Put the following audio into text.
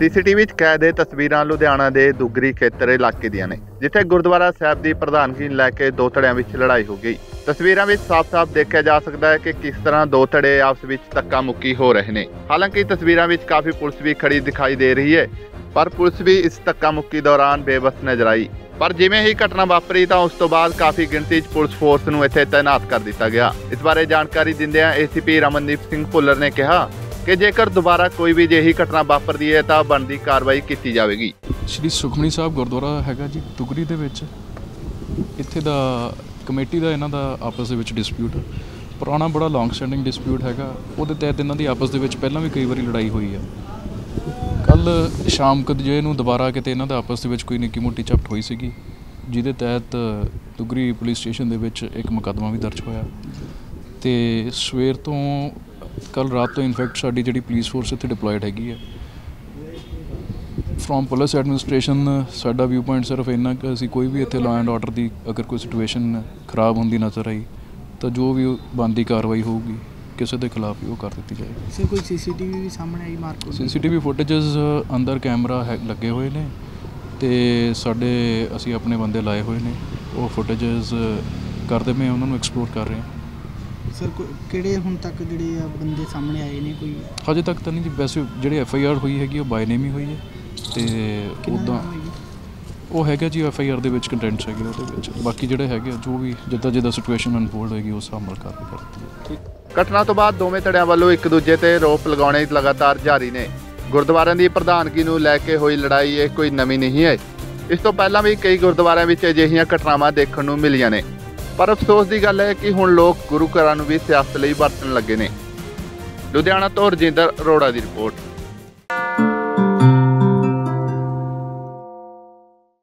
CCTV 'ਚ ਕੈਦ ਇਹ ਤਸਵੀਰਾਂ ਲੁਧਿਆਣਾ ਦੇ ਦੁਗਰੀ ਖੇਤਰ ਇਲਾਕੇ ਦੀਆਂ ਨੇ, ਜਿੱਥੇ ਗੁਰਦੁਆਰਾ ਸਾਹਿਬ ਦੀ ਪ੍ਰਧਾਨਗੀ ਲੈ ਕੇ ਦੋ ਧੜਿਆਂ ਵਿੱਚ ਲੜਾਈ ਹੋ ਗਈ। ਤਸਵੀਰਾਂ ਵਿੱਚ ਸਾਫ਼-ਸਾਫ਼ ਦੇਖਿਆ ਜਾ ਸਕਦਾ ਹੈ ਕਿ ਕਿਸ ਤਰ੍ਹਾਂ ਦੋ ਧੜੇ ਆਪਸ ਵਿੱਚ ਧੱਕਾ ਮੁੱਕੀ ਹੋ ਰਹੇ ਨੇ। ਹਾਲਾਂਕਿ ਤਸਵੀਰਾਂ ਵਿੱਚ ਕਾਫੀ ਪੁਲਿਸ ਵੀ ਖੜੀ ਦਿਖਾਈ ਦੇ ਰਹੀ ਹੈ, ਪਰ ਪੁਲਿਸ ਵੀ ਇਸ ਧੱਕਾ ਮੁੱਕੀ ਦੌਰਾਨ ਬੇਬਸ ਨਜ਼ਰ ਆਈ। ਪਰ ਜਿਵੇਂ ਹੀ ਘਟਨਾ ਵਾਪਰੀ ਤਾਂ ਉਸ ਤੋਂ ਬਾਅਦ ਕਾਫੀ ਗਿਣਤੀ 'ਚ ਪੁਲਿਸ ਫੋਰਸ ਨੂੰ ਇੱਥੇ ਤਾਇਨਾਤ ਕਰ ਦਿੱਤਾ ਗਿਆ। ਇਸ ਬਾਰੇ ਜਾਣਕਾਰੀ ਦਿੰਦਿਆਂ ਏਸੀਪੀ ਰਮਨਦੀਪ ਸਿੰਘ ਭੁੱਲਰ ਨੇ ਕਿਹਾ ਕਿ ਜੇਕਰ ਦੁਬਾਰਾ ਕੋਈ ਵੀ ਅਜਿਹੀ ਘਟਨਾ ਵਾਪਰਦੀ ਹੈ, ਤਾਂ ਬਣਦੀ ਕਾਰਵਾਈ ਕੀਤੀ ਜਾਵੇਗੀ। ਸ਼੍ਰੀ ਸੁਖਮਣੀ ਸਾਹਿਬ ਗੁਰਦੁਆਰਾ ਹੈਗਾ ਜੀ ਤੁਗਰੀ ਦੇ ਵਿੱਚ। ਇੱਥੇ ਦਾ ਕਮੇਟੀ ਦਾ ਇਹਨਾਂ ਦਾ ਆਪਸ ਦੇ ਵਿੱਚ ਡਿਸਪਿਊਟ ਪੁਰਾਣਾ ਬੜਾ ਲੌਂਗ ਸਟੈਂਡਿੰਗ ਡਿਸਪਿਊਟ ਹੈਗਾ। ਉਹਦੇ ਤਹਿਤ ਇਹਨਾਂ ਦੀ ਆਪਸ ਦੇ ਵਿੱਚ ਪਹਿਲਾਂ ਵੀ ਕਈ ਵਾਰੀ ਲੜਾਈ ਹੋਈ ਹੈ ਕੱਲ ਸ਼ਾਮ ਕੁ ਜੇ ਨੂੰ ਦੁਬਾਰਾ ਕਿਤੇ ਇਹਨਾਂ ਦਾ ਆਪਸ ਦੇ ਵਿੱਚ ਕੋਈ ਨਿੱਕੀ ਮੋਟੀ ਝਪਟ ਹੋਈ ਸੀਗੀ, ਜਿਹਦੇ ਤਹਿਤ ਤੁਗਰੀ ਪੁਲਿਸ ਸਟੇਸ਼ਨ ਦੇ ਵਿੱਚ ਇੱਕ ਮੁਕੱਦਮਾ ਵੀ ਦਰਜ ਹੋਇਆ। ਤੇ ਸਵੇਰ ਤੋਂ ਕੱਲ ਰਾਤ ਤੋਂ ਇਨਫੈਕਟ ਸਾਡੀ ਜਿਹੜੀ ਪੁਲਿਸ ਫੋਰਸ ਇੱਥੇ ਡਿਪਲੋਇਡ ਹੈਗੀ ਹੈ ਫਰੋਮ ਪੁਲਿਸ ਐਡਮਿਨਿਸਟ੍ਰੇਸ਼ਨ ਸਾਡਾ ਵਿਊ ਪੁਆਇੰਟ ਸਿਰਫ ਇੰਨਾ ਕਿ ਅਸੀਂ ਕੋਈ ਵੀ ਇੱਥੇ ਲਾਅ ਐਂਡ ਆਰਡਰ ਦੀ ਅਗਰ ਕੋਈ ਸਿਚੁਏਸ਼ਨ ਖਰਾਬ ਹੁੰਦੀ ਨਜ਼ਰ ਆਈ ਤਾਂ ਜੋ ਵੀ ਬੰਦੀ ਕਾਰਵਾਈ ਹੋਊਗੀ ਕਿਸੇ ਦੇ ਖਿਲਾਫ ਵੀ ਉਹ ਕਰ ਦਿੱਤੀ ਜਾਏਗੀ ਸਰ ਕੋਈ ਸੀਸੀਟੀਵੀ ਵੀ ਸਾਹਮਣੇ ਆਈ ਮਾਰਕੋ ਸੀਸੀਟੀਵੀ ਫੁਟੇजेस ਅੰਦਰ ਕੈਮਰਾ ਹੈ ਲੱਗੇ ਹੋਏ ਨੇ ਤੇ ਸਾਡੇ ਅਸੀਂ ਆਪਣੇ ਬੰਦੇ ਲਾਏ ਹੋਏ ਨੇ। ਉਹ ਫੁਟੇजेस ਕਰਦੇ ਮੈਂ ਉਹਨਾਂ ਨੂੰ ਐਕਸਪਲੋਰ ਕਰ ਰਿਹਾ ਸਰ ਕਿਹੜੇ ਹੁਣ ਤੱਕ ਜਿਹੜੇ ਆ ਬੰਦੇ ਸਾਹਮਣੇ ਆਏ ਨੇ ਕੋਈ? ਹਜੇ ਤੱਕ ਤਾਂ ਨਹੀਂ ਜੀ ਵੈਸੇ ਜਿਹੜੀ ਐਫ ਆਈ ਆਰ ਹੋਈ ਹੈਗੀ ਉਹ ਬਾਈ ਨੇਮ ਹੀ ਹੋਈ ਹੈ ਤੇ ਉਦਾਂ? ਉਹ ਹੈਗਾ ਜੀ ਐਫ ਆਈ ਆਰ ਦੇ ਵਿੱਚ ਕੰਟੈਂਟਸ ਹੈਗੇ ਉਹਦੇ ਵਿੱਚ। ਬਾਕੀ ਜਿਹੜੇ ਹੈਗੇ ਜੋ ਵੀ ਜਿੱਦਾਂ ਜਿੱਦਾਂ ਸਿਚੁਏਸ਼ਨ ਅਨਫੋਲਡ ਹੋਏਗੀ ਉਸ ਹਿਸਾਬ ਨਾਲ ਕਾਰਵਾਈ ਘਟਨਾ ਤੋਂ ਬਾਅਦ ਦੋਵੇਂ ਧੜਿਆਂ ਵੱਲੋਂ ਇੱਕ ਦੂਜੇ ਤੇ ਰੋਪ ਲਗਾਉਣੇ ਲਗਾਤਾਰ ਜਾਰੀ ਨੇ। ਗੁਰਦੁਆਰਿਆਂ ਦੀ ਪ੍ਰਧਾਨਗੀ ਨੂੰ ਲੈ ਕੇ ਹੋਈ ਲੜਾਈ ਇਹ ਕੋਈ ਨਵੀਂ ਨਹੀਂ ਹੈ ਇਸ ਤੋਂ ਪਹਿਲਾਂ ਵੀ ਕਈ ਗੁਰਦੁਆਰਿਆਂ ਵਿੱਚ ਅਜਿਹੀਆਂ ਘਟਨਾਵਾਂ ਦੇਖਣ ਨੂੰ ਮਿਲੀਆਂ ਨੇ। ਪਰ ਅਫਸੋਸ ਦੀ ਗੱਲ ਹੈ ਕਿ ਹੁਣ ਲੋਕ ਗੁਰੂ ਘਰਾਂ ਨੂੰ ਵੀ ਸਿਆਸਤ ਲਈ ਵਰਤਣ ਲੱਗੇ ਨੇ। ਲੁਧਿਆਣਾ ਤੋਂ ਰਜਿੰਦਰ ਅਰੋੜਾ ਦੀ ਰਿਪੋਰਟ।